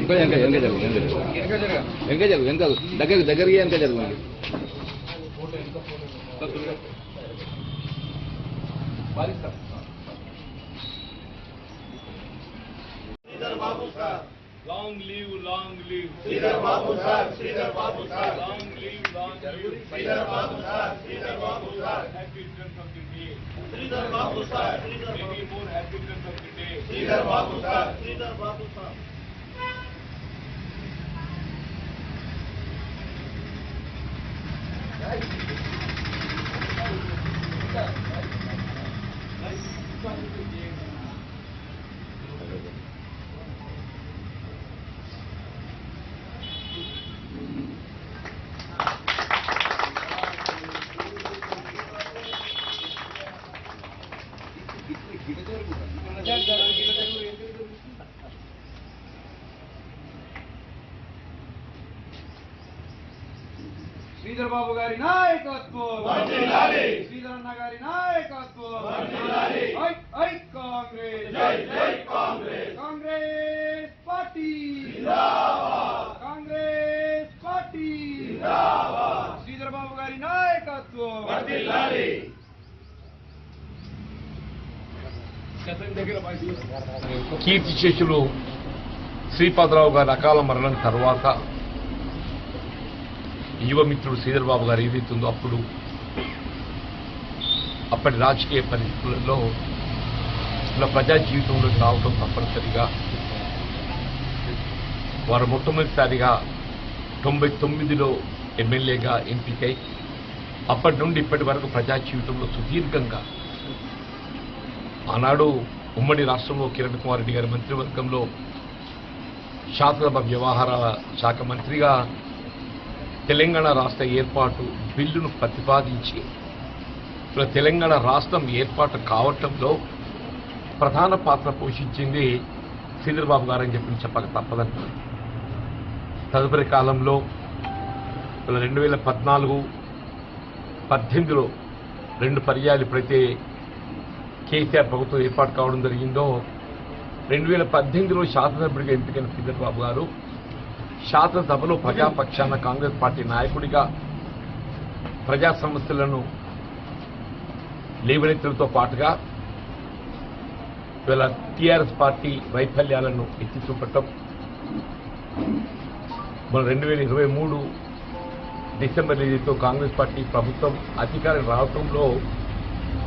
ఇంకా వెనక వెనక జరుగు వెనక జరుగు దగ్గర దగ్గరికి వెనక జరుగు మళ్ళీ Long live, long live. Sridhar Babu sir, Sridhar Babu sir. Long live, long live. Sridhar Babu sir, Sridhar Babu sir. Happy return from the. Sridhar Babu sir, Sridhar Babu sir. Many more happy return from the. Sridhar Babu sir, Sridhar Babu sir. Sridhar Babu గారి నాయకత్వం. శ్రీధర్ అన్న గారి నాయకత్వం Congress. Congress. Party. Congress party. Sridhar Babu గారి నాయకత్వం. కీర్తి శేషులు శ్రీపాదరావు గారి అకాల మరణం తర్వాత యువమిత్రుడు శ్రీధర్ బాబు గారు ఏదైతుందో అప్పుడు అప్పటి రాజకీయ పరిస్థితులలో ఇలా ప్రజా జీవితంలోకి రావడం తప్పనిసరిగా వారు మొట్టమొదటిసారిగా తొంభై తొమ్మిదిలో ఎమ్మెల్యేగా ఎంపికై అప్పటి నుండి ఇప్పటి వరకు ప్రజా జీవితంలో సుదీర్ఘంగా ఆనాడు ఉమ్మడి రాష్ట్రంలో కిరణ్ కుమార్ రెడ్డి గారి మంత్రివర్గంలో శాసనసభ వ్యవహారాల శాఖ మంత్రిగా తెలంగాణ రాష్ట్ర ఏర్పాటు బిల్లును ప్రతిపాదించి ఇలా తెలంగాణ రాష్ట్రం ఏర్పాటు కావటంలో ప్రధాన పాత్ర పోషించింది చంద్రబాబు గారు అని చెప్పి చెప్పక తప్పదండి తదుపరి కాలంలో ఇలా రెండు వేల పద్నాలుగు పద్దెనిమిదిలో రెండు పర్యాలు ఎప్పుడైతే కేసీఆర్ ప్రభుత్వం ఏర్పాటు కావడం జరిగిందో రెండు వేల పద్దెనిమిదిలో శాసనసభ్యుడిగా ఎంపికైన చంద్రబాబు గారు శాసనసభలో ప్రజాపక్షాన కాంగ్రెస్ పార్టీ నాయకుడిగా ప్రజా సమస్యలను లేవనెత్తడంతో పాటుగా ఇవాళ టీఆర్ఎస్ పార్టీ వైఫల్యాలను ఎత్తి చూపటం. మన రెండు వేల ఇరవై మూడు డిసెంబర్ ఏదైతే కాంగ్రెస్ పార్టీ ప్రభుత్వం అధికారం రావటంలో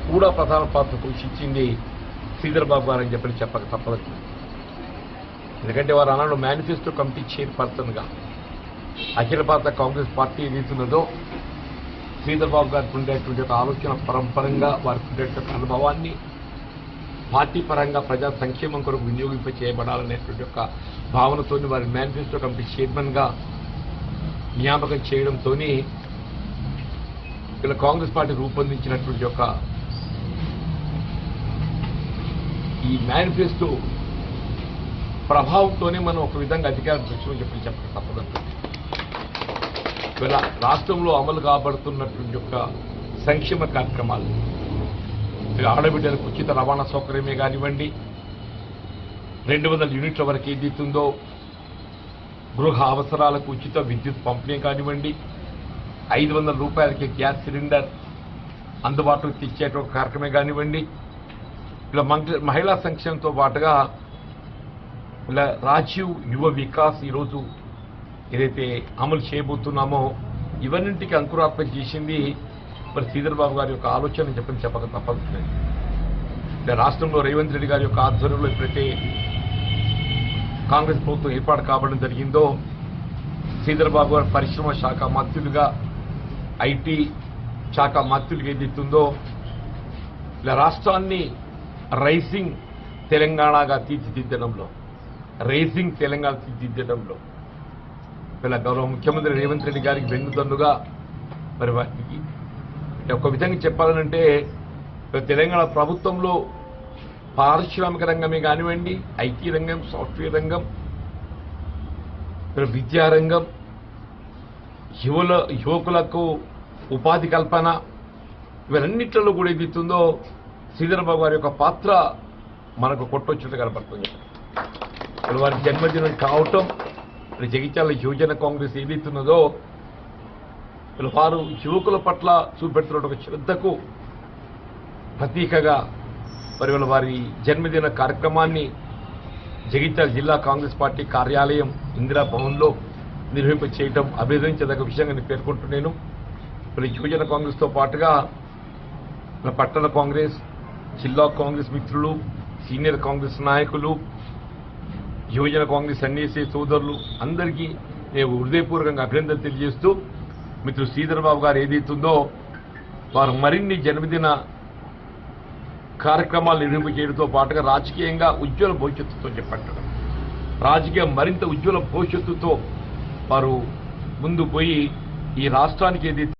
కూడా ప్రధాన పాత్ర పోషించింది శ్రీధర్ బాబు గారని చెప్పని చెప్పక తప్పదు. ఎందుకంటే వారు అన్నాడు మేనిఫెస్టో కమిటీ చైర్పర్సన్గా అఖిల భారత కాంగ్రెస్ పార్టీ ఏదైతున్నదో శ్రీధర్ బాబు గారికి ఉండేటువంటి ఒక ఆలోచన పరంపరంగా వారికి ఉండేటువంటి అనుభవాన్ని పార్టీ పరంగా ప్రజా సంక్షేమం కొరకు వినియోగింప చేయబడాలనేటువంటి ఒక భావనతో వారి మేనిఫెస్టో కమిటీ చైర్మన్గా నియామకం చేయడంతో ఇలా కాంగ్రెస్ పార్టీ రూపొందించినటువంటి ఒక ఈ మేనిఫెస్టో ప్రభావంతోనే మనం ఒక విధంగా అధికారం దృష్టిలో చెప్పి చెప్పక తప్పదంటుంది ఇలా రాష్ట్రంలో అమలు కాబడుతున్నటువంటి యొక్క సంక్షేమ కార్యక్రమాలు. ఆడబిడ్డలకు ఉచిత రవాణా సౌకర్యమే కానివ్వండి. రెండు వందల యూనిట్ల వరకు ఏదైతుందో గృహ అవసరాలకు ఉచిత విద్యుత్ పంపిణీ కానివ్వండి. ఐదు వందల రూపాయలకి గ్యాస్ సిలిండర్ అందుబాటులోకి తెచ్చేటువంటి కార్యక్రమే కానివ్వండి. ఇలా మహిళా సంక్షేమంతో పాటుగా ఇలా రాజీవ్ యువ వికాస్ ఈరోజు ఏదైతే అమలు చేయబోతున్నామో ఇవన్నింటికి అంకురార్పణ చేసింది మరి శ్రీధర్ బాబు గారి యొక్క ఆలోచన చెప్పని చెప్పక తప్పదు. ఇలా రాష్ట్రంలో రేవంత్ రెడ్డి గారి యొక్క ఆధ్వర్యంలో ఎప్పుడైతే కాంగ్రెస్ ప్రభుత్వం ఏర్పాటు కావడం జరిగిందో శ్రీధర్ బాబు గారు పరిశ్రమ శాఖ మంత్రులుగా ఐటీ శాఖ మంత్రులుగా ఏదైతుందో ఇలా రాష్ట్రాన్ని రైసింగ్ తెలంగాణగా తీర్చిదిద్దడంలో రేసింగ్ తెలంగాణ తీర్చిదిద్దడంలో ఇలా గౌరవ ముఖ్యమంత్రి రేవంత్ రెడ్డి గారికి వెన్నుదన్నుగా మరి వారికి ఒక విధంగా చెప్పాలంటే తెలంగాణ ప్రభుత్వంలో పారిశ్రామిక రంగమే కానివ్వండి ఐటీ రంగం సాఫ్ట్వేర్ రంగం విద్యారంగం యువల యువకులకు ఉపాధి కల్పన ఇవన్నిట్లలో కూడా ఏదైతుందో శ్రీధరబాబు గారి యొక్క పాత్ర మనకు కొట్టొచ్చినట్టు కనపడుతుంది. ఇప్పుడు వారి జన్మదినం కావటం మరి జగిత్యాల యువజన కాంగ్రెస్ ఏదైతున్నదో వారు యువకుల పట్ల చూపెడుతున్న ఒక శ్రద్ధకు ప్రతీకగా మరి వాళ్ళ వారి జన్మదిన కార్యక్రమాన్ని జగిత్యాల జిల్లా కాంగ్రెస్ పార్టీ కార్యాలయం ఇందిరా భవన్లో నిర్వహింప చేయటం అభినందించదగ్గ విషయంగా నేను పేర్కొంటున్నాను. మరి యువజన కాంగ్రెస్తో పాటుగా పట్టణ కాంగ్రెస్ జిల్లా కాంగ్రెస్ మిత్రులు సీనియర్ కాంగ్రెస్ నాయకులు యువజన కాంగ్రెస్ ఎన్ఏసీ సోదరులు అందరికీ నేను హృదయపూర్వకంగా అభినందనలు తెలియజేస్తూ మిత్రులు శ్రీధర్బాబు గారు ఏదైతుందో వారు మరిన్ని జన్మదిన కార్యక్రమాలు నిర్వహింప చేయడంతో పాటుగా రాజకీయంగా ఉజ్వల భవిష్యత్తుతో చేపట్టడం రాజకీయ మరింత ఉజ్వల భవిష్యత్తుతో వారు ముందు పోయి ఈ రాష్ట్రానికి ఏదైతే